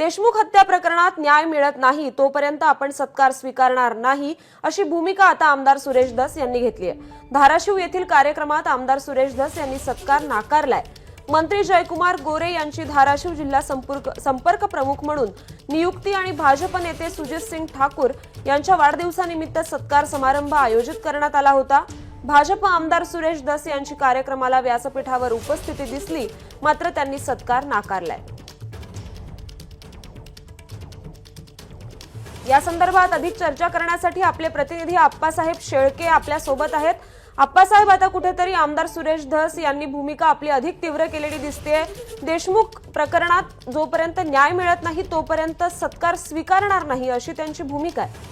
देशमुख हत्या प्रकरणात न्याय मिळत नाही तोपर्यंत आपण सत्कार स्वीकारणार नाही अशी भूमिका आता आमदार सुरेश धस यांनी घेतली आहे. धाराशिव येथील कार्यक्रमात आमदार सुरेश धस यांनी सत्कार नाकारलाय. मंत्री जयकुमार गोरे यांची धाराशिव जिल्हा संपर्क संपर्क प्रमुख म्हणून नियुक्ती आणि भाजप नेते सुजित सिंग ठाकूर यांच्या वाढदिवसानिमित्त सत्कार समारंभ आयोजित करण्यात आला होता. भाजप आमदार सुरेश दस यांची कार्यक्रमाला व्यासपीठावर उपस्थिती दिसली मात्र त्यांनी सत्कार नाकारलाय. या संदर्भात अधिक चर्चा करण्यासाठी आपले प्रतिनिधी आप्पासाहेब शेळके आपल्यासोबत आहेत. आप्पासाहेब आता कुठेतरी आमदार सुरेश धस यांनी भूमिका आपली अधिक तीव्र केलेली दिसते देशमुख प्रकरणात जोपर्यंत न्याय मिळत नाही तोपर्यंत सत्कार स्वीकारणार नाही अशी त्यांची भूमिका आहे.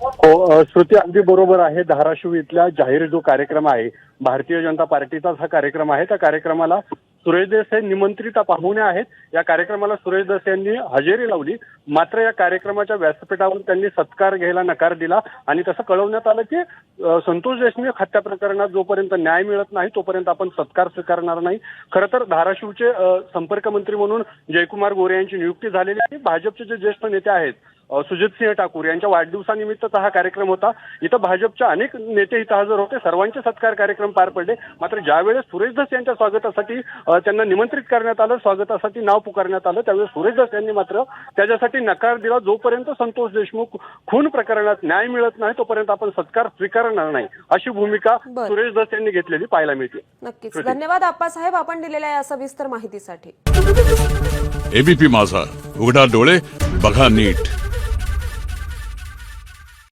हो श्रुती अगदी बरोबर आहे. धाराशिव इथला जाहीर जो कार्यक्रम आहे भारतीय जनता पार्टीचाच हा कार्यक्रम आहे. त्या कार्यक्रमाला सुरेश देस हे निमंत्रित पाहुणे आहेत. या कार्यक्रमाला सुरेश दस यांनी हजेरी लावली. मात्र या कार्यक्रमाच्या व्यासपीठावर त्यांनी सत्कार घ्यायला नकार दिला. आणि तसं कळवण्यात आलं की संतोष देशमुख हत्या प्रकरणात जोपर्यंत न्याय मिळत नाही तोपर्यंत आपण सत्कार स्वीकारणार नाही. खरं तर धाराशिवचे संपर्क मंत्री म्हणून जयकुमार गोरे यांची नियुक्ती झालेली आहे. भाजपचे जे ज्येष्ठ नेते आहेत सुजितसिंह ठाकूर यांच्या वाढदिवसानिमित्तचा हा कार्यक्रम होता. इथं भाजपच्या अनेक नेते इथं हजर होते. सर्वांचे सत्कार कार्यक्रम पार पडले. मात्र ज्यावेळेस सुरेश धस यांच्या स्वागतासाठी त्यांना निमंत्रित करण्यात आलं स्वागतासाठी नाव पुकारण्यात आलं त्यावेळेस सुरेश धस यांनी मात्र त्याच्यासाठी नकार दिला जोपर्यंत संतोष देशमुख खून प्रकरणात न्याय मिळत नाही तोपर्यंत आपण सत्कार स्वीकारणार नाही अशी भूमिका. सुरेश धस यांनी घेतलेली पाहायला मिळते. नक्कीच. धन्यवाद आप्पासाहेब. आपण दिलेल्या या सविस्तर माहितीसाठी. एबीपी माझा. उघडा डोळे बघा नीट.